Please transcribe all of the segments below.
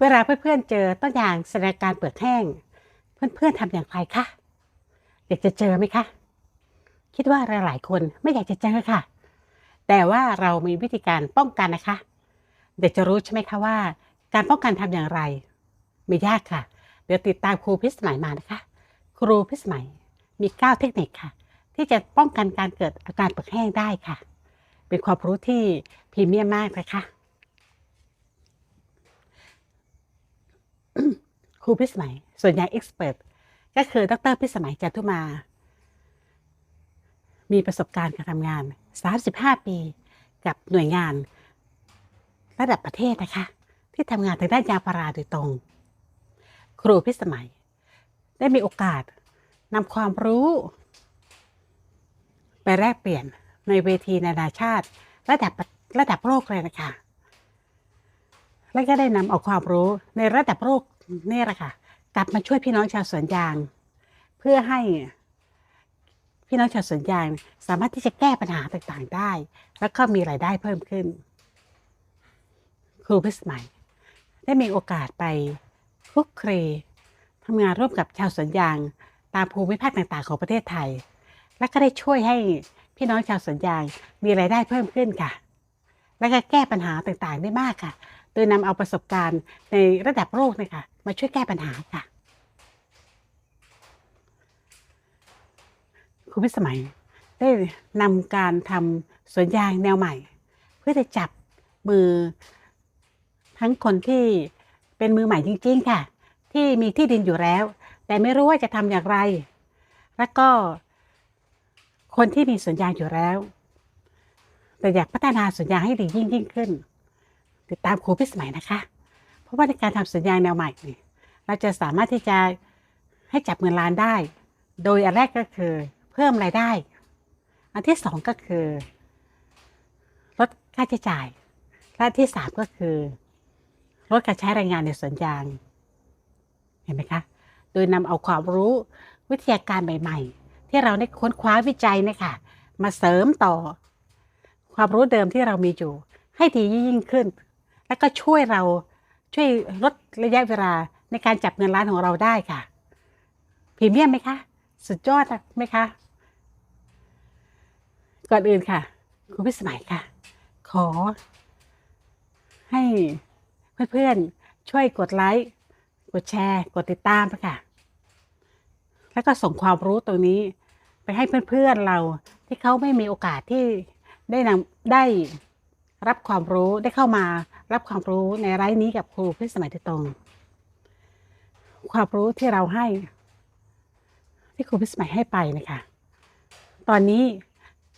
เวลาเพื่อนๆเจอต้นยางแสดงการเปลือกแห้ง เพื่อนๆทำอย่างไรคะอยากจะเจอไหมคะคิดว่าหลายๆคนไม่อยากจะเจอค่ะ แต่ว่าเรามีวิธีการป้องกันนะคะ เด็กจะรู้ใช่ไหมคะว่า การป้องกันทำอย่างไร ไม่ยากค่ะ เดี๋ยวติดตามครูพิสมัยมานะคะ ครูพิสมัยมี 9 เทคนิคค่ะ ที่จะป้องกันการเกิดอาการเปลือกแห้งได้ค่ะ เป็นความรู้ที่พรีเมียมมากนะคะ ค รูพิสมัย ส่วนใหญ่เอ็กซ์เพรสก็คือดรพิสมัยจันทุมา มีประสบการณ์การทำงาน 35 ปี กับหน่วยงานระดับประเทศนะคะ ที่ทำงานทางด้านยางพาราโดยตรง ครูพิสมัย ได้มีโอกาสนำความรู้ ไปแลกเปลี่ยนในเวทีนานาชาติ ระดับระดับโลกเลยนะคะและก็ได้นำเอาความรู้ในระดับโลก นี่แหละค่ะ กลับมาช่วยพี่น้องชาวสวนยาง เพื่อให้พี่น้องชาวสวนยาง สามารถที่จะแก้ปัญหาต่างๆได้ แล้วก็มีรายได้เพิ่มขึ้น ครูพิสมัย ได้มีโอกาสไปคลุกคลีทำงานร่วมกับชาวสวนยาง ตามภูมิภาคต่างๆ ของประเทศไทย และก็ได้ช่วยให้พี่น้องชาวสวนยางมีรายได้เพิ่มขึ้นค่ะ และก็แก้ปัญหาต่างๆได้มากค่ะ โดยนำเอาประสบการณ์ในระดับโลกเนยคะมาช่วยแก้ปัญหาค่ะครูพิสมัยได้นำการทำสวนยางแนวใหม่ เพื่อจะจับมือทั้งคนที่เป็นมือใหม่จริง ๆ ค่ะ ที่มีที่ดินอยู่แล้ว แต่ไม่รู้ว่าจะทำอย่างไร แล้วก็คนที่มีสวนยางอยู่แล้ว แต่อยากพัฒนาสวนยางให้ดียิ่งยิ่งขึ้น ติดตามครูพิสมัยนะคะ เพราะว่าในการทำสวนยาแนวใหม่นี่เราจะสามารถที่จะให้จับเงินล้านได้ โดยอันแรกก็คือเพิ่มรายได้ อันที่สองก็คือลดค่าใช้จ่าย และที่สามก็คือลดการใช้แรงงานในสวนยาง เห็นไหมคะ โดยนำเอาความรู้วิทยาการใหม่ ๆ ที่เราได้ค้นคว้าวิจัยเนะคะมาเสริมต่อ ความรู้เดิมที่เรามีอยู่ ให้ดียิ่งขึ้น แล้วก็ช่วยเราช่วยลดระยะเวลาในการจับเงินล้านของเราได้ค่ะพรีเมียมไหมคะ สุดยอดไหมคะ ก่อนอื่นค่ะคุณพิสมัยค่ะ ขอ ให้เพื่อนๆช่วยกดไลค์กดแชร์ กดติดตามค่ะ แล้วก็ส่งความรู้ตรงนี้ ไปให้เพื่อนๆเราที่เขาไม่มีโอกาสที่ได้นำได้ รับความรู้ได้เข้ามารับความรู้ในไลฟ์นี้กับครูพิสมัยโดยตรง ความรู้ที่เราให้ ที่ครูพิสมัยให้ไปนะคะ ตอนนี้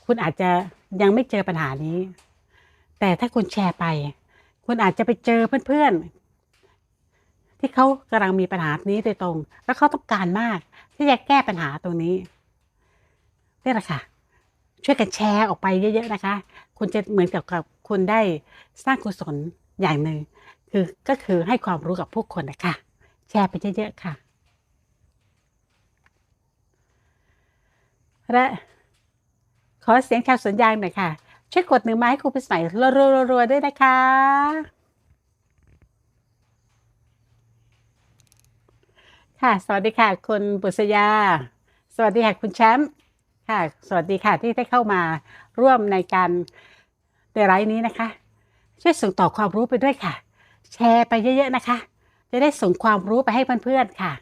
คุณอาจจะยังไม่เจอปัญหานี้ แต่ถ้าคุณแชร์ไป คุณอาจจะไปเจอเพื่อนๆ ที่เขากำลังมีปัญหานี้โดยตรง แล้วเขาต้องการมาก ที่จะแก้ปัญหาตรงนี้นี่แหละค่ะ ช่วยกันแชร์ออกไปเยอะๆนะคะ คุณจะเหมือนกับกับคุณได้สร้างกุศลอย่างหนึ่งคือก็คือให้ความรู้กับผู้คนนะคะแชร์ไปเยอะๆค่ะ และขอเสียงชาวสวนยางหน่อยค่ะ ช่วยกดหนึ่งไม้ให้ครูพิสมัยรัวๆๆๆด้วยนะคะ ค่ะ สวัสดีค่ะ คุณบุษยา สวัสดีค่ะ คุณแชมป์ ค่ะ สวัสดีค่ะที่ได้เข้ามาร่วมในการในไลฟ์นี้นะคะ ช่วยส่งต่อความรู้ไปด้วยค่ะ แชร์ไปเยอะๆนะคะ จะได้ส่งความรู้ไปให้เพื่อนๆค่ะ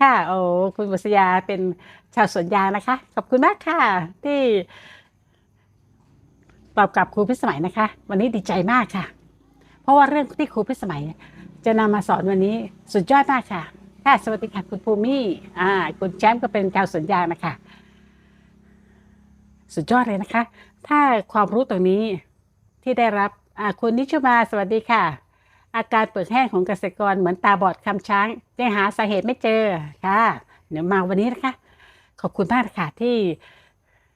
ค่ะโอ้คุณบุษยาเป็นชาวสวนยางนะคะ ขอบคุณมากค่ะ ที่ตอบกลับครูพิสมัยนะคะ วันนี้ดีใจมากค่ะ เพราะว่าเรื่องที่ครูพิสมัย จะนำมาสอนวันนี้สุดยอดมากค่ะ ค่ะ สวัสดีค่ะคุณภูมิอ่าคุณแชมป์ก็เป็นชาวสวนยางนะคะ สุดยอดเลยนะคะ ถ้าความรู้ตรงนี้ที่ได้รับคุณนิชุมาสวัสดีค่ะ อาการเปลือกแห้งของเกษตรกรเหมือนตาบอดคำช้างยังหาสาเหตุไม่เจอค่ะเดี๋ยวมาวันนี้นะคะ ขอบคุณมากค่ะที่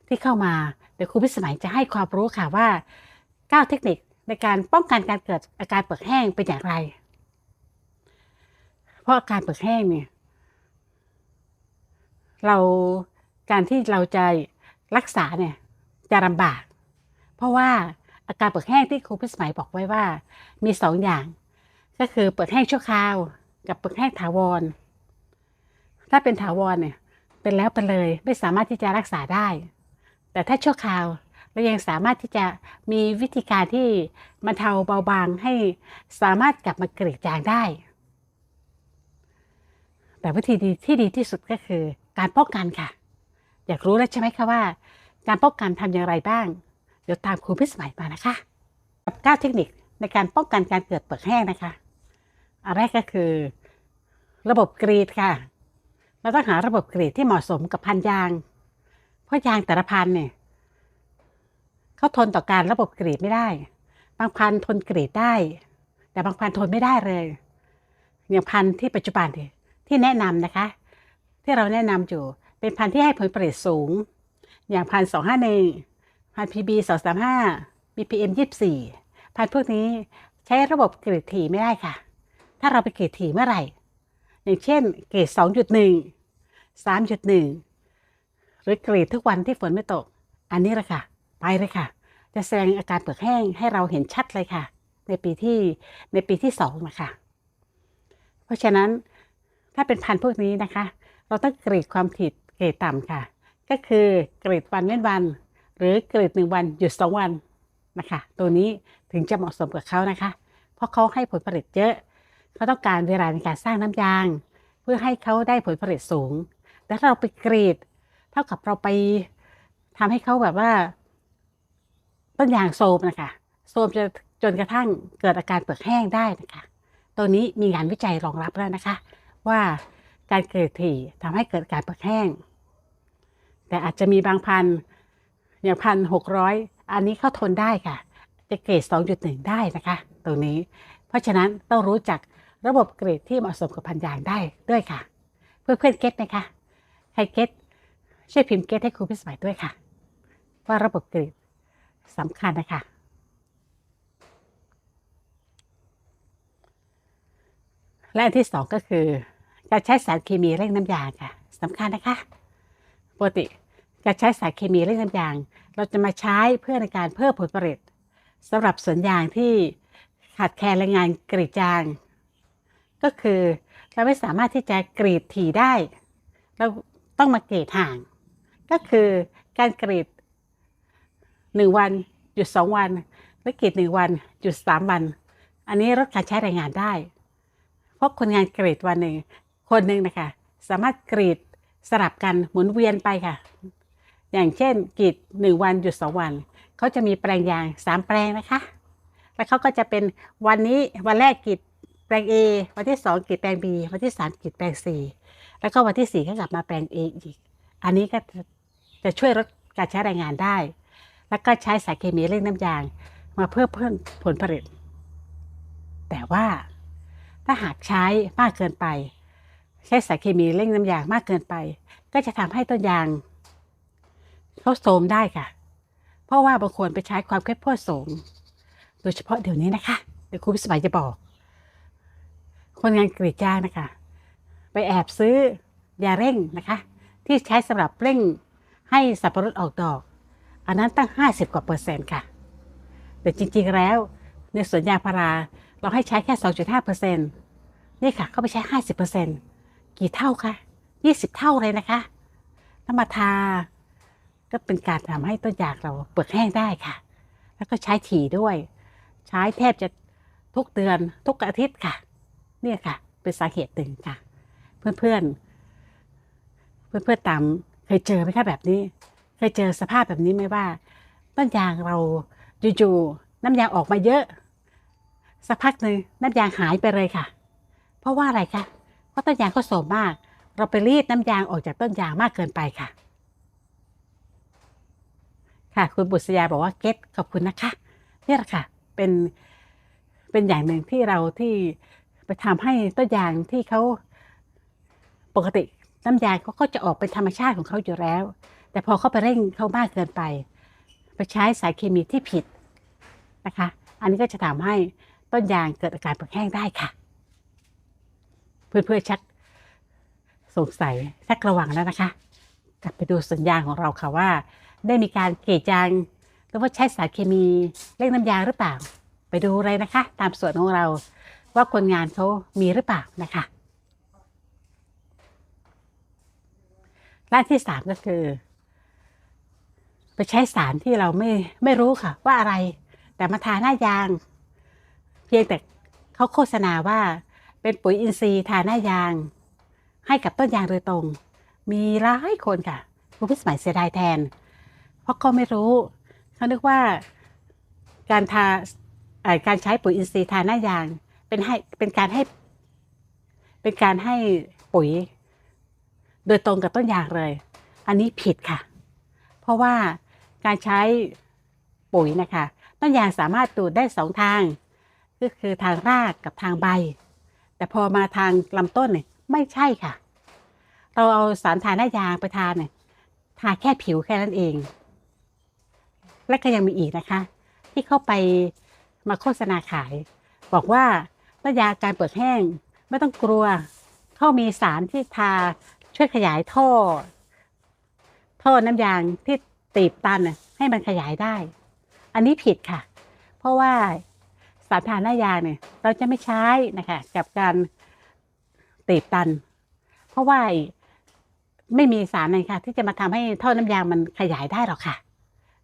ที่เข้ามาเดี๋ยวครูพิสมัยจะให้ความรู้ค่ะว่า9เทคนิคในการป้องกันการเกิดอาการเปลือกแห้งเป็นอย่างไร เพราะอาการเปลือกแห้งเนี่ย เราการที่เราจะ รักษาเนี่ยจะลำบาก เพราะว่าอาการเปลือกแห้งที่ครูพิสมัยบอกไว้ว่า มีสองอย่าง ก็คือเปลือกแห้งชั่วคราว กับเปลือกแห้งถาวร ถ้าเป็นถาวรเนี่ยเป็นแล้วไปเลยไม่สามารถที่จะรักษาได้ แต่ถ้าชั่วคราวเรายังสามารถที่จะมีวิธีการที่บรรเทาเบาบางให้สามารถกลับมากรีดยางได้ แต่วิธีที่ดีที่สุดก็คือการป้องกันค่ะ อยากรู้แล้วใช่ไหมคะว่า การป้องกันทำอย่างไรบ้าง เดี๋ยวตามครูพิสมัยมานะคะกับ9เทคนิคในการป้องกันการเกิดเปลือกแห้งนะคะอันแรกก็คือ ระบบกรีดค่ะ เราต้องหาระบบกรีดที่เหมาะสมกับพันยาง เพราะยางแต่ละพันเนี่ยเขาทนต่อการระบบกรีดไม่ได้ บางพันทนกรีดได้ แต่บางพันทนไม่ได้เลยอย่างพันที่ปัจจุบันที่แนะนำนะคะ ที่เราแนะนำอยู่ เป็นพันธุ์ที่ให้ผลผลิตสูง อย่างพันสองห้าหนึ่งพันพีบีสองสามห้าบีพีเอ็มยี่สิบสี่พันพวกนี้ใช้ระบบกรีดถี่ไม่ได้ค่ะ ถ้าเราไปกรีดถี่เมื่อไหร่ อย่างเช่น เกรด2.1 3.1หนึ่งหรือกรีดทุกวันที่ฝนไม่ตก อันนี้แหละค่ะ ไปเลยค่ะ จะแสดงอาการเปลือกแห้งให้เราเห็นชัดเลยค่ะ ในปีที่ในปีที่สองนะคะ เพราะฉะนั้นถ้าเป็นพันธุ์พวกนี้นะคะ เราต้องกรีดความถี่ เกรดต่ำค่ะ ก็คือกรีดวันเว้นวัน หรือกรีดหนึ่งวันหยุดสองวันนะคะ ตัวนี้ถึงจะเหมาะสมกับเขานะคะ เพราะเขาให้ผลผลิตเยอะ เขาต้องการเวลาในการสร้างน้ำยาง เพื่อให้เขาได้ผลผลิตสูง แต่ถ้าเราไปกรีดเท่ากับเราไปทำให้เขาแบบว่า ต้นยางโทมนะคะโทมจนจนกระทั่งเกิดอาการเปลือกแห้งได้นะคะ ตัวนี้มีงานวิจัยรองรับแล้วนะคะ ว่า การเกรีดถี่ทำให้เกิดการเปลือกแห้ง แต่อาจจะมีบางพันอย่างพันหกร้อยอันนี้เขาทนได้ค่ะ จะเกรด2.1ได้นะคะ ตัวนี้ เพราะฉะนั้นต้องรู้จักระบบเกรดที่เหมาะสมกับพันยางได้ด้วยค่ะ เพื่อนเพื่อนเก็ตไหมคะใครเก็ตช่วยพิมพ์เก็ตให้ครูพิสมัยด้วยค่ะ ว่าระบบเกรดสำคัญนะคะและที่สองก็คือ การใช้สารเคมีเร่งน้ำยางค่ะสำคัญนะคะปกติการใช้สารเคมีเร่งน้ำยาง เราจะมาใช้เพื่อในการเพิ่มผลผลิตสำหรับสวนยางที่ขาดแคลนแรงงานกรีดยาง ก็คือเราไม่สามารถที่จะกรีดถี่ได้ เราต้องมากรีดห่าง ก็คือการกรีดหนึ่งวันหยุดสองวันหรือกรีดหนึ่งวันหยุดสามวัน อันนี้ลดการใช้แรงงานได้ เพราะคนงานกรีดวันหนึ่ง คนหนึ่งนะคะ สามารถกรีดสลับกันหมุนเวียนไปค่ะ อย่างเช่นกรีดหนึ่งวันหยุดสองวันเขาจะมีแปลงยางสามแปลงนะคะ แล้วเขาก็จะเป็นวันนี้วันแรกกรีดแปลง A วันที่สองกรีดแปลง B วันที่สามกรีดแปลง C แล้วก็วันที่สี่ก็กลับมาแปลง A อีก อันนี้ก็จะจะช่วยลดการใช้แรงงานได้ แล้วก็ใช้สารเคมีเร่งน้ำยาง มาเพื่อเพิ่มผลผลิต แต่ว่าถ้าหากใช้มากเกินไป ใช้สารเคมีเร่งน้ำยางมากเกินไป ก็จะทำให้ต้นยางเขาโทรมได้ค่ะ เพราะว่าบางคนไปใช้ความเข้มข้นสูง โดยเฉพาะเดี๋ยวนี้นะคะเดี๋ยวครูพิสมัยจะบอก คนงานกรีดยางนะคะ ไปแอบซื้อยาเร่งนะคะ ที่ใช้สำหรับเร่งให้สับปะรดออกดอก อันนั้นตั้ง 50 กว่าเปอร์เซ็นต์ค่ะ แต่จริงๆแล้วในสวนยางพาราเราให้ใช้แค่ 2.5เปอร์เซ็นต์นี่ค่ะ เขาไปใช้ 50เปอร์เซ็นต์ กี่เท่าคะ20เท่าเลยนะคะถ้ามาทา ก็เป็นการทำให้ต้นยางเราเปลือกแห้งได้ค่ะ แล้วก็ใช้ถี่ด้วย ใช้แทบจะทุกเดือนทุกอาทิตย์ค่ะ เนี่ยค่ะ เป็นสาเหตุหนึ่งค่ะ เพื่อนๆเพื่อนๆตามเคยเจอไหมคะแบบนี้ เคยเจอสภาพแบบนี้ไหมว่า ต้นยางเราจู่ๆน้ำยางออกมาเยอะ สักพักหนึ่งน้ำยางหายไปเลยค่ะ เพราะว่าอะไรคะ เพราะต้นยางเขาโสมมาก เราไปรีดน้ำยางออกจากต้นยางมากเกินไปค่ะ ค่ะ คุณบุษยาบอกว่าเก็ตขอบคุณนะคะนี่แหละค่ะเป็นเป็นอย่างหนึ่งที่เราที่ไปทำให้ต้นยางที่เขาปกติน้ำยางเขาก็จะออกเป็นธรรมชาติของเขาอยู่แล้ว แต่พอเขาไปเร่งเขามากเกินไป ไปใช้สารเคมีที่ผิดนะคะ อันนี้ก็จะทำให้ต้นยางเกิดอาการเปลือกแห้งได้ค่ะ เพื่อนๆชักสงสัยชักระวังแล้วนะคะ กลับไปดูสัญญาณของเราค่ะว่า ได้มีการเกรีดยางหรือว่าใช้สารเคมีเร่งน้ำยางหรือเปล่า ไปดูเลยนะคะ ตามส่วนของเราว่าคนงานเขามีหรือเปล่านะคะด้านที่สามก็คือ ไปใช้สารที่เราไม่ไม่รู้ค่ะ ว่าอะไร แต่มาทาหน้ายาง เพียงแต่เขาโฆษณาว่า เป็นปุ๋ยอินทรีย์ทาหน้ายาง ให้กับต้นยางโดยตรง มีหลายคนค่ะคุณพี่สมัยเสียดายแทน เพราะเขาไม่รู้เขานึกว่าการทาการใช้ปุ๋ยอินทรีย์ทาหน้ายาง เป็นให้เป็นการให้ เป็นการให้ปุ๋ย โดยตรงกับต้นยางเลย อันนี้ผิดค่ะ เพราะว่าการใช้ปุ๋ยนะคะ ต้นยางสามารถดูดได้สองทาง ก็คือทางรากกับทางใบ แต่พอมาทางลำต้นเนี่ยไม่ใช่ค่ะ เราเอาสารทาหน้ายางไปทาเนี่ยทาแค่ผิวแค่นั้นเอง และก็ยังมีอีกนะคะ ที่เข้าไปมาโฆษณาขาย บอกว่าต้นยางการเปิดแห้งไม่ต้องกลัว เขามีสารที่ทาช่วยขยายท่อ ท่อน้ำยางที่ตีบตันน่ะให้มันขยายได้ อันนี้ผิดค่ะ เพราะว่า สารทาหน้ายางเนี่ย เราจะไม่ใช้นะคะ กับการตีบตัน เพราะว่าไม่มีสารไหนค่ะ ที่จะมาทำให้ท่อน้ำยางมันขยายได้หรอกค่ะ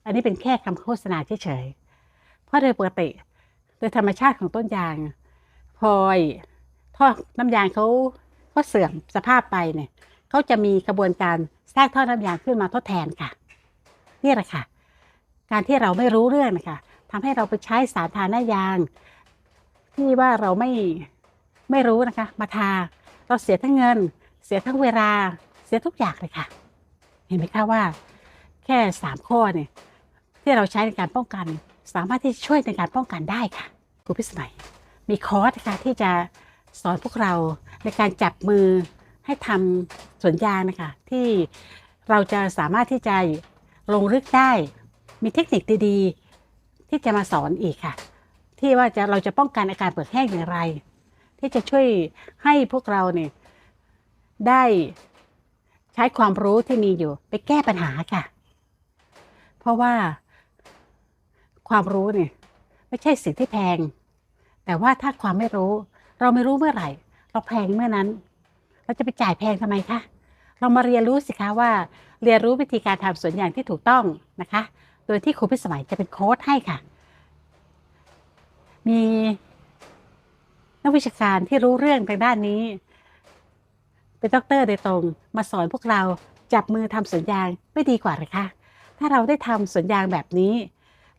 อันนี้เป็นแค่คำโฆษณาเฉยๆเพราะโดยปกติโดยธรรมชาติของต้นยางพอยท่อน้ำยางเขาเขาเสื่อมสภาพไปเนี่ยเขาจะมีกระบวนการแทรกท่อน้ำยางขึ้นมาทดแทนค่ะนี่แหละค่ะ การที่เราไม่รู้เรื่องนะคะ ทำให้เราไปใช้สารทาหน้ายาง ที่ว่าเราไม่ไม่รู้นะคะ มาทาเราเสียทั้งเงิน เสียทั้งเวลาเสียทุกอย่างเลยค่ะ เห็นไหมคะว่า แค่สามข้อเนี่ยที่เราใช้ในการป้องกัน สามารถที่ช่วยในการป้องกันได้ค่ะครูพิสมัย มีคอร์สนะคะที่จะสอนพวกเราในการจับมือให้ทำสวนยางนะคะที่เราจะสามารถที่จะลงลึกได้ มีเทคนิคดีๆ ที่จะมาสอนอีกค่ะ ที่ว่าจะเราจะป้องกันอาการเปิดแห้งอย่างไร ที่จะช่วยให้พวกเราเนี่ยได้ใช้ความรู้ที่มีอยู่ไปแก้ปัญหาค่ะ เพราะว่าความรู้เนี่ยไม่ใช่สิ่งที่แพง แต่ว่าถ้าความไม่รู้ เราไม่รู้เมื่อไหร่ เราแพงเมื่อนั้น เราจะไปจ่ายแพงทำไมคะเรามาเรียนรู้สิคะว่า เรียนรู้วิธีการทำสวนอย่างที่ถูกต้องนะคะ โดยที่ครูพิสมัยจะเป็นโค้ดให้ค่ะ มีนักวิชาการที่รู้เรื่องทางด้านนี้ เป็นด็อกเตอร์โดยตรง มาสอนพวกเราจับมือทำสวนยางไม่ดีกว่าหรือคะ ถ้าเราได้ทำสวนยางแบบนี้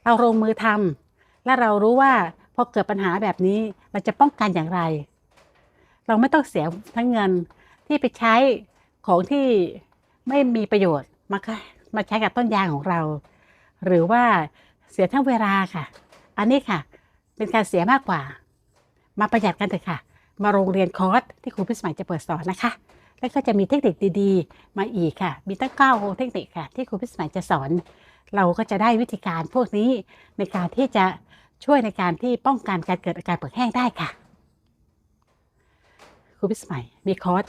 เราลงมือทำและเรารู้ว่าพอเกิดปัญหาแบบนี้เราจะป้องกันอย่างไร เราไม่ต้องเสียทั้งเงินที่ไปใช้ของที่ไม่มีประโยชน์มามาใช้กับต้นยางของเรา หรือว่าเสียทั้งเวลาค่ะ อันนี้ค่ะ เป็นการเสียมากกว่า มาประหยัดกันเถอะค่ะ มาโรงเรียนคอร์สที่ครูพิสมัยจะเปิดสอนนะคะ แล้วก็จะมีเทคนิคดีๆ มาอีกค่ะ มีตั้งเก้าเทคนิคค่ะ ที่ครูพิสมัยจะสอน เราก็จะได้วิธีการพวกนี้ในการที่จะช่วยในการที่ป้องกันการเกิดอาการเปิดแห้งได้ค่ะครูพิสมัยมีคอร์ส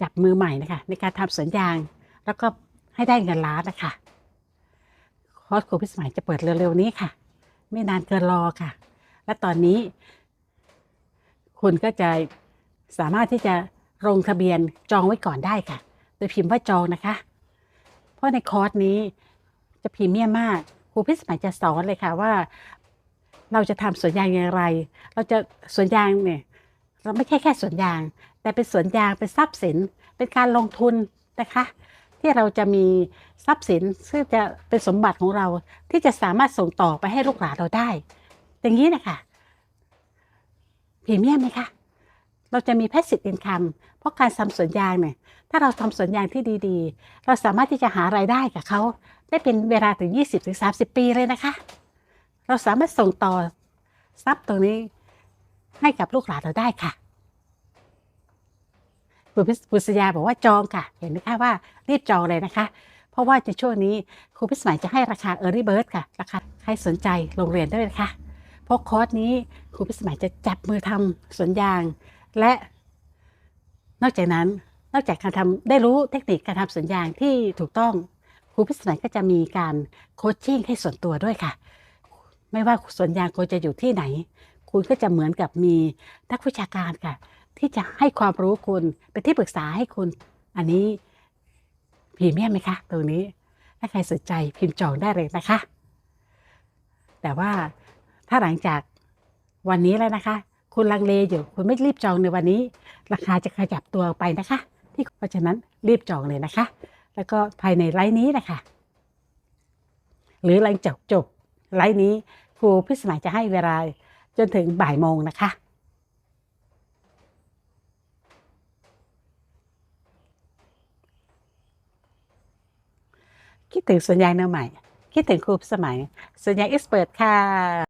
จับมือใหม่นะคะในการทำสวนยาง แล้วก็ให้ได้เงินล้านนะคะ คอร์สครูพิสมัยจะเปิดเร็วๆนี้ค่ะ ไม่นานเกินรอค่ะ และตอนนี้ คุณก็จะสามารถที่จะลงทะเบียนจองไว้ก่อนได้ค่ะ โดยพิมพ์ว่าจองนะคะ เพราะในคอร์สนี้จะพรีเมียมมากครูพิสมัยจะสอนเลยค่ะว่า เราจะทำสวนยางอย่างไร เราจะสวนยางเนี่ยเราไม่ใช่แค่สวนยาง แต่เป็นสวนยางเป็นทรัพย์สินเป็นการลงทุนนะคะ ที่เราจะมีทรัพย์สินซึ่งจะเป็นสมบัติของเราที่จะสามารถส่งต่อไปให้ลูกหลานเราได้ อย่างนี้นะคะพรีเมียมไหมคะเราจะมี passive income เพราะการทำสวนยางเนี่ยถ้าเราทำสวนยางที่ดีๆ เราสามารถที่จะหารายได้กับเขาได้เป็นเวลาถึง 20-30 ปีเลยนะคะ เราสามารถส่งต่อทรัพย์ตรงนี้ให้กับลูกหลานเราได้ค่ะ คุณพิปุษยาบอกว่าจองค่ะ เห็นไหมคะว่ารีบจองเลยนะคะ เพราะว่าในช่วงนี้ครูพิสมัยจะให้ราคา Early Bird ค่ะราคาใครสนใจโรงเรียนได้เลยค่ะเพราะคอร์สนี้ครูพิสมัยจะจับมือทำสวนยาง และนอกจากนั้นนอกจากการทำได้รู้เทคนิคการทำสวนยางที่ถูกต้องครูพิสมัยก็จะมีการโคชชิ่งให้ส่วนตัวด้วยค่ะ ไม่ว่าสวนยางควรจะอยู่ที่ไหน คุณก็จะเหมือนกับมีนักวิชาการค่ะ ที่จะให้ความรู้คุณเป็นที่ปรึกษาให้คุณ อันนี้พรีเมียมไหมคะตรงนี้ ถ้าใครสนใจพิมพ์จองได้เลยนะคะ แต่ว่าถ้าหลังจากวันนี้แล้วนะคะ คุณลังเลอยู่คุณไม่รีบจองในวันนี้ ราคาจะขยับตัวไปนะคะ ที่เพราะฉะนั้นรีบจองเลยนะคะ แล้วก็ภายในไลน์นี้นะคะหรือหลังจากจบไลน์นี้ครูพิสมัยจะให้เวลาจนถึงบ่ายโมงนะคะ คิดถึงสัญญาณแนวใหม่ คิดถึงครูสมัยสัญญาณเอ็กซ์เปิดค่ะ